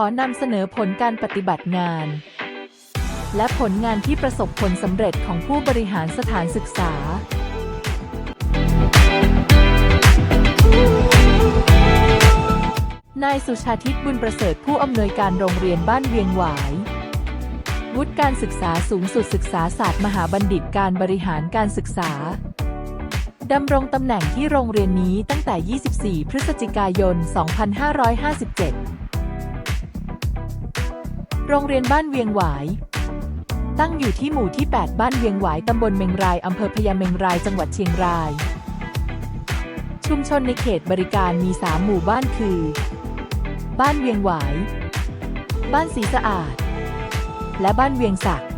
ขอนำเสนอผลการปฏิบัติงาน และผลงานที่ประสบผลสำเร็จของผู้บริหารสถานศึกษา นายสุชาทิตบุญประเสริฐผู้อำนวยการโรงเรียนบ้านเวียงหวายวุฒิการศึกษาสูงสุดศึกษาศาสตร์มหาบัณฑิตการบริหารการศึกษาดำรงตำแหน่งที่โรงเรียนนี้ตั้งแต่ 24 พฤศจิกายน 2557 โรงเรียนบ้านเวียงหวาย ตั้งอยู่ที่หมู่ที่ 8 บ้านเวียงหวาย ตำบลเมงราย อำเภอพญาเมงราย จังหวัดเชียงราย ชุมชนในเขตบริการมี 3 หมู่บ้านคือ บ้านเวียงหวาย บ้านสีสะอาด และบ้านเวียงศักดิ์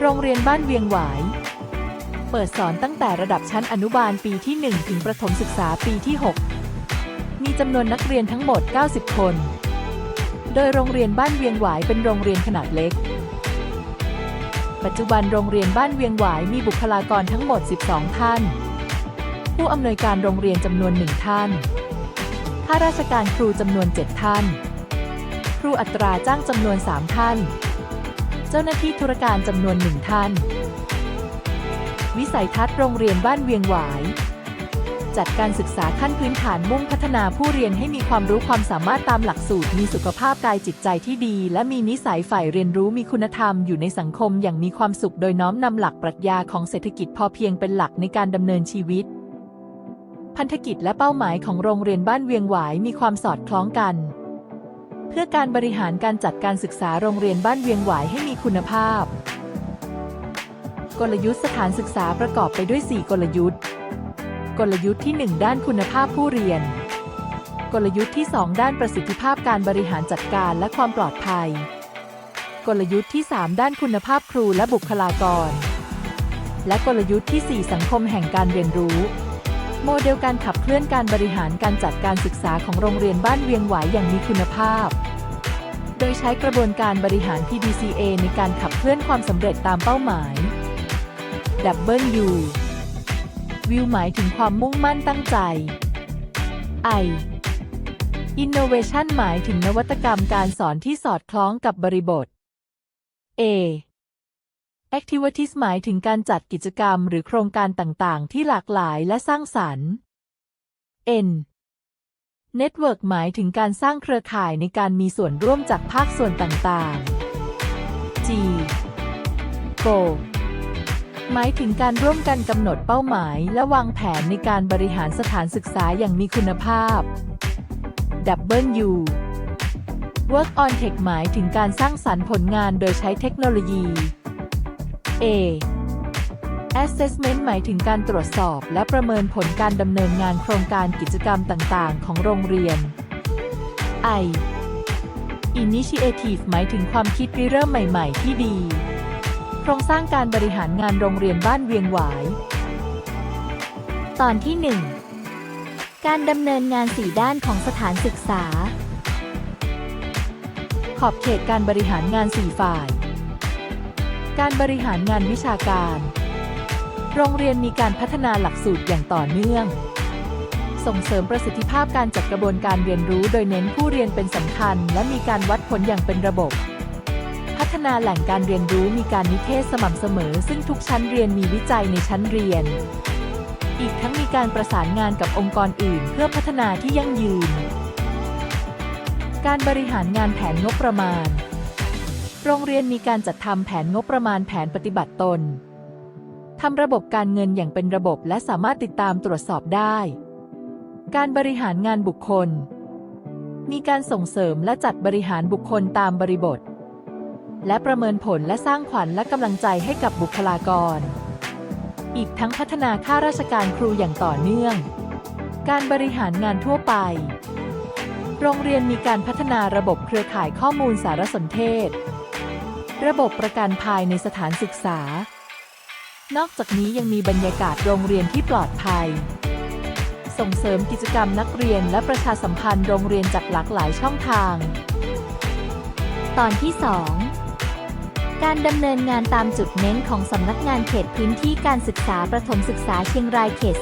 โรงเรียนบ้านเวียงหวายเปิดสอนตั้งแต่ระดับชั้นอนุบาลปีที่ 1 ถึงประถมศึกษาปีที่ 6 มีจำนวนนักเรียนทั้งหมด 90 คน โดยโรงเรียนบ้านเวียงหวายเป็นโรงเรียนขนาดเล็ก ปัจจุบันโรงเรียนบ้านเวียงหวายมีบุคลากรทั้งหมด 12 ท่าน ผู้อำนวยการโรงเรียนจำนวน1ท่าน ข้าราชการครูจำนวน 7 ท่าน ครูอัตราจ้างจำนวน 3 ท่าน เจ้าหน้าที่ธุรการจำนวน1ท่าน วิสัยทัศน์โรงเรียนบ้านเวียงหวาย จัดการศึกษาขั้นพื้นฐานมุ่งพัฒนาผู้เรียนให้มีความรู้ความสามารถตามหลักสูตร มีสุขภาพกายจิตใจที่ดี และมีนิสัยฝ่ายเรียนรู้มีคุณธรรมอยู่ในสังคมอย่างมีความสุขโดยน้อมนำหลักปรัชญาของเศรษฐกิจพอเพียงเป็นหลักในการดำเนินชีวิต พันธกิจและเป้าหมายของโรงเรียนบ้านเวียงหวายมีความสอดคล้องกัน เพื่อการบริหารการจัดการศึกษาโรงเรียนบ้านเวียงหวายให้มีคุณภาพ กลยุทธ์สถานศึกษาประกอบไปด้วย 4 กลยุทธ์ กลยุทธ์ที่ 1 ด้านคุณภาพผู้เรียน กลยุทธ์ที่ 2 ด้านประสิทธิภาพการบริหารจัดการและความปลอดภัย กลยุทธ์ที่ 3 ด้านคุณภาพครูและบุคลากร และกลยุทธ์ที่ 4 สังคมแห่งการเรียนรู้ โมเดลการขับเคลื่อนการบริหารการจัดการศึกษาของโรงเรียนบ้านเวียงหวายอย่างมีคุณภาพ โดยใช้กระบวนการบริหาร PDCA ในการขับเคลื่อนความสำเร็จตามเป้าหมาย W View หมายถึงความมุ่งมั่นตั้งใจ I Innovation หมายถึงนวัตกรรมการสอนที่สอดคล้องกับบริบท A Activities หมายถึงการจัดกิจกรรมหรือโครงการต่างๆ ที่หลากหลายและสร้างสรรค์ N Network หมายถึงการสร้างเครือข่ายในการมีส่วนร่วมจากภาคส่วนต่างๆ G Go หมายถึงการร่วมกันกำหนดเป้าหมาย และวางแผนในการบริหารสถานศึกษาอย่างมีคุณภาพ W Work on Tech หมายถึงการสร้างสรรค์ผลงานโดยใช้เทคโนโลยี A Assessment หมายถึงการตรวจสอบและประเมินผลการดำเนินงานโครงการกิจกรรมต่างๆ ของโรงเรียน I Initiative หมายถึงความคิดริเริ่มใหม่ ๆ ที่ดี โครงสร้างการบริหารงานโรงเรียนบ้านเวียงหวาย ตอนที่ 1 การดำเนินงาน 4 ด้านของสถานศึกษา ขอบเขตการบริหารงาน 4 ฝ่าย การบริหารงานวิชาการ โรงเรียนมีการพัฒนาหลักสูตรอย่างต่อเนื่อง ส่งเสริมประสิทธิภาพการจัดกระบวนการเรียนรู้ โดยเน้นผู้เรียนเป็นสำคัญ และมีการวัดผลอย่างเป็นระบบ ฒนาแหล่งการเรียนรู้มีการนิเทศสม่ำเสมอ ซึ่งทุกชั้นเรียนมีวิจัยในชั้นเรียน อีกทั้งมีการประสานงานกับองค์กรอื่น เพื่อพัฒนาที่ยั่งยืน การบริหารงานแผนงบประมาณ โรงเรียนมีการจัดทำแผนงบประมาณแผนปฏิบัติตนทำระบบการเงินอย่างเป็นระบบและสามารถติดตามตรวจสอบได้ การบริหารงานบุคคล มีการส่งเสริมและจัดบริหารบุคคลตามบริบท และประเมินผลและสร้างขวัญและกำลังใจให้กับบุคลากร อีกทั้งพัฒนาข้าราชการครูอย่างต่อเนื่อง การบริหารงานทั่วไป โรงเรียนมีการพัฒนาระบบเครือข่ายข้อมูลสารสนเทศ ระบบประกันภัยในสถานศึกษา นอกจากนี้ยังมีบรรยากาศโรงเรียนที่ปลอดภัย ส่งเสริมกิจกรรมนักเรียนและประชาสัมพันธ์โรงเรียนจากหลากหลายช่องทาง ตอนที่ 2 การดำเนินงานตามจุดเน้นของสำนักงานเขตพื้นที่การศึกษาประถมศึกษาเชียงรายเขต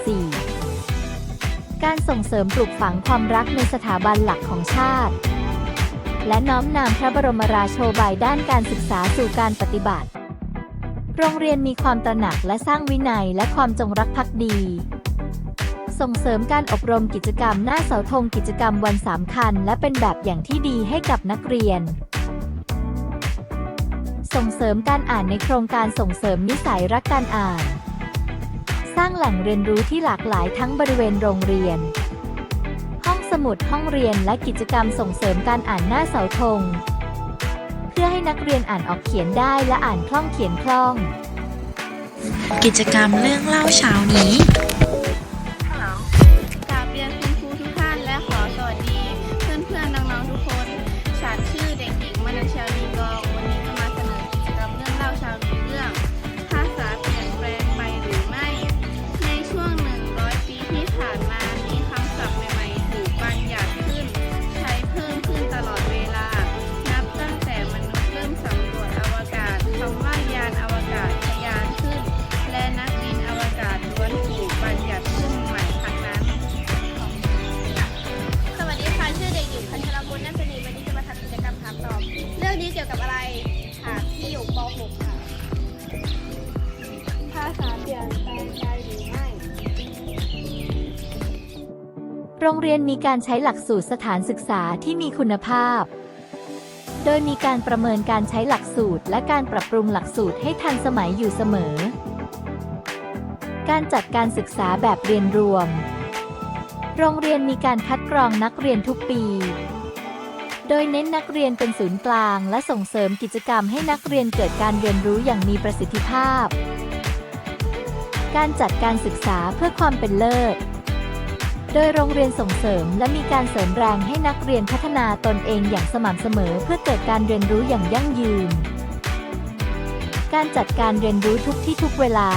4 การส่งเสริมปลูกฝังความรักในสถาบันหลักของชาติ และน้อมนำพระบรมราโชบายด้านการศึกษาสู่การปฏิบัติ โรงเรียนมีความตระหนักและสร้างวินัยและความจงรักภักดี ส่งเสริมการอบรมกิจกรรมหน้าเสาธงกิจกรรมวันสำคัญและเป็นแบบอย่างที่ดีให้กับนักเรียน ส่งเสริมการอ่านในโครงการส่งเสริมนิสัยรักการอ่าน สร้างแหล่งเรียนรู้ที่หลากหลายทั้งบริเวณโรงเรียน ห้องสมุดห้องเรียนและกิจกรรมส่งเสริมการอ่านหน้าเสาธง เพื่อให้นักเรียนอ่านออกเขียนได้และอ่านคล่องเขียนคล่อง กิจกรรมเรื่องเล่าเช้านี้ กับอะไรค่ะที่อยู่ป .6 ค่ะ ภาษาเปลี่ยนแปลงไปหรือไม่ โรงเรียนมีการใช้หลักสูตรสถานศึกษาที่มีคุณภาพ โดยมีการประเมินการใช้หลักสูตร และการปรับปรุงหลักสูตรให้ทันสมัยอยู่เสมอ การจัดการศึกษาแบบเรียนรวม โรงเรียนมีการคัดกรองนักเรียนทุกปี โดยเน้นนักเรียนเป็นศูนย์กลาง และส่งเสริมกิจกรรมให้นักเรียนเกิดการเรียนรู้อย่างมีประสิทธิภาพ การจัดการศึกษาเพื่อความเป็นเลิศ โดยโรงเรียนส่งเสริมและมีการเสริมแรงให้นักเรียนพัฒนาตนเองอย่างสม่ำเสมอเพื่อเกิดการเรียนรู้อย่างยั่งยืน การจัดการเรียนรู้ทุกที่ทุกเวลา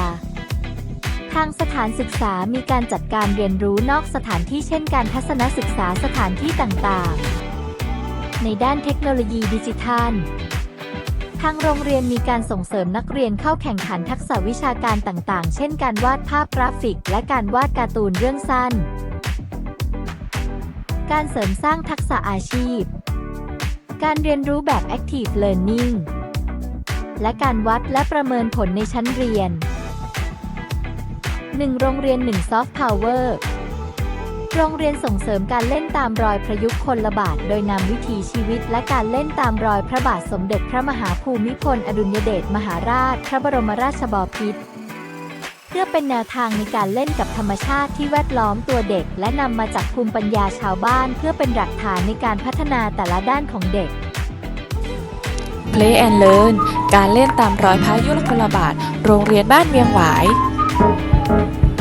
ทางสถานศึกษามีการจัดการเรียนรู้นอกสถานที่เช่นการทัศนศึกษาสถานที่ต่างๆ ในด้านเทคโนโลยีดิจิทัล ทางโรงเรียนมีการส่งเสริมนักเรียนเข้าแข่งขันทักษะวิชาการต่างๆ เช่นการวาดภาพกราฟิก และการวาดการ์ตูนเรื่องสั้น การเสริมสร้างทักษะอาชีพ การเรียนรู้แบบ Active Learning และการวัดและประเมินผลในชั้นเรียน 1. โรงเรียน1 Soft Power โรงเรียนส่งเสริมการเล่นตามรอยพระยุคลบาท โดยนำวิถีชีวิตและการเล่นตามรอยพระบาทสมเด็จพระมหาภูมิพล อดุลยเดชมหาราช พระบรมราชบพิตรเพื่อเป็นแนวทางในการเล่นกับธรรมชาติที่แวดล้อมตัวเด็ก และนำมาจากภูมิปัญญาชาวบ้าน เพื่อเป็นหลักฐานในการพัฒนาแต่ละด้านของเด็ก Play and Learn การเล่นตามรอยพระยุคลบาท โรงเรียนบ้านเวียงหวาย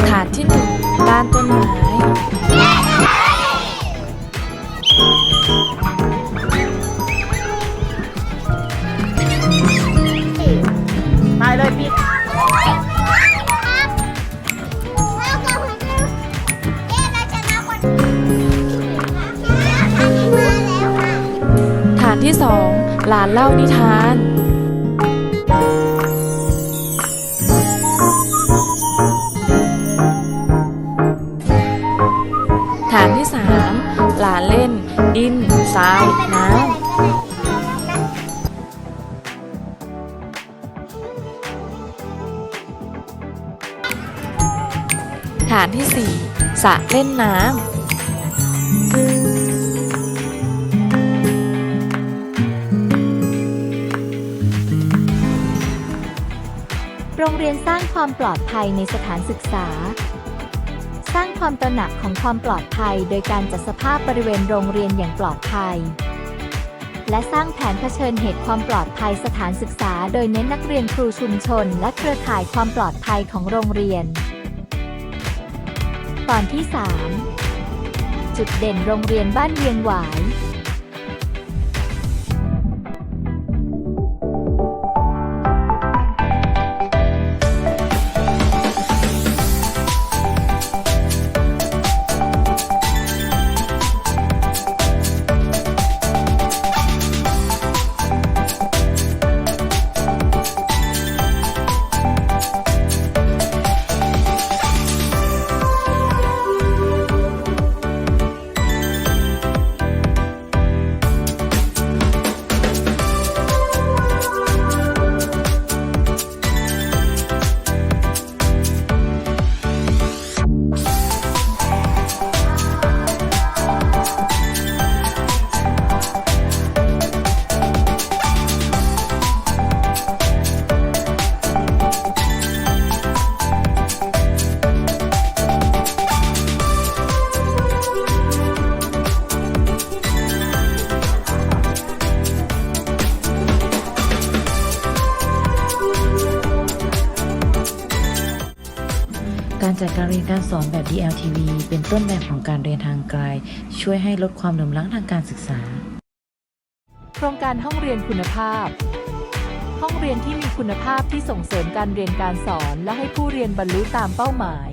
ฐานที่หนึ่ง บ้านต้นไม้ฐานที่สองหลานเล่านิทาน สระเล่นน้ำโรงเรียนสร้างความปลอดภัยในสถานศึกษา สร้างความตระหนักของความปลอดภัย โดยการจัดสภาพบริเวณโรงเรียนอย่างปลอดภัย และสร้างแผนเผชิญเหตุความปลอดภัยสถานศึกษา โดยเน้นนักเรียนครูชุมชน และเครือข่ายความปลอดภัยของโรงเรียน ตอนที่ 3 จุดเด่นโรงเรียนบ้านเวียงหวาย จัดการเรียนการสอนแบบ DLTV เป็นต้นแบบของการเรียนทางไกล ช่วยให้ลดความเหลื่อมล้ำทางการศึกษา โครงการห้องเรียนคุณภาพ ห้องเรียนที่มีคุณภาพที่ส่งเสริมการเรียนการสอนและให้ผู้เรียนบรรลุตามเป้าหมาย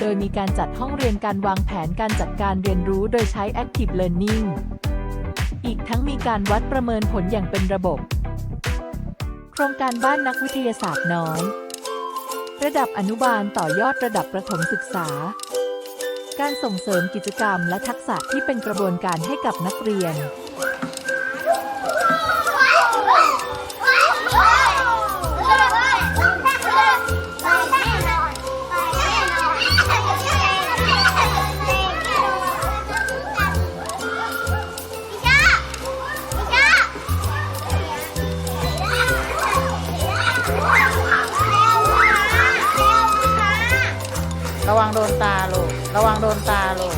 โดยมีการจัดห้องเรียนการวางแผนการจัดการเรียนรู้โดยใช้ Active Learning อีกทั้งมีการวัดประเมินผลอย่างเป็นระบบ โครงการบ้านนักวิทยาศาสตร์น้อย ระดับอนุบาลต่อยอดระดับประถมศึกษา การส่งเสริมกิจกรรมและทักษะที่เป็นกระบวนการให้กับนักเรียน ระวังโดนตาลูก ระวังโดนตาลูก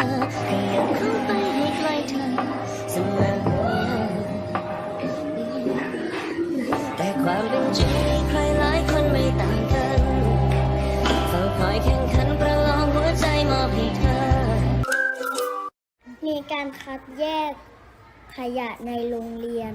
านใช่ไหมคะแต่ความเป็นจริงใครหลายคนไม่ต่างกันเฝ้าคอยแข่งขันประลองหัวใจมอบให้เธอ มีการคัดแยกขยะในโรงเรียน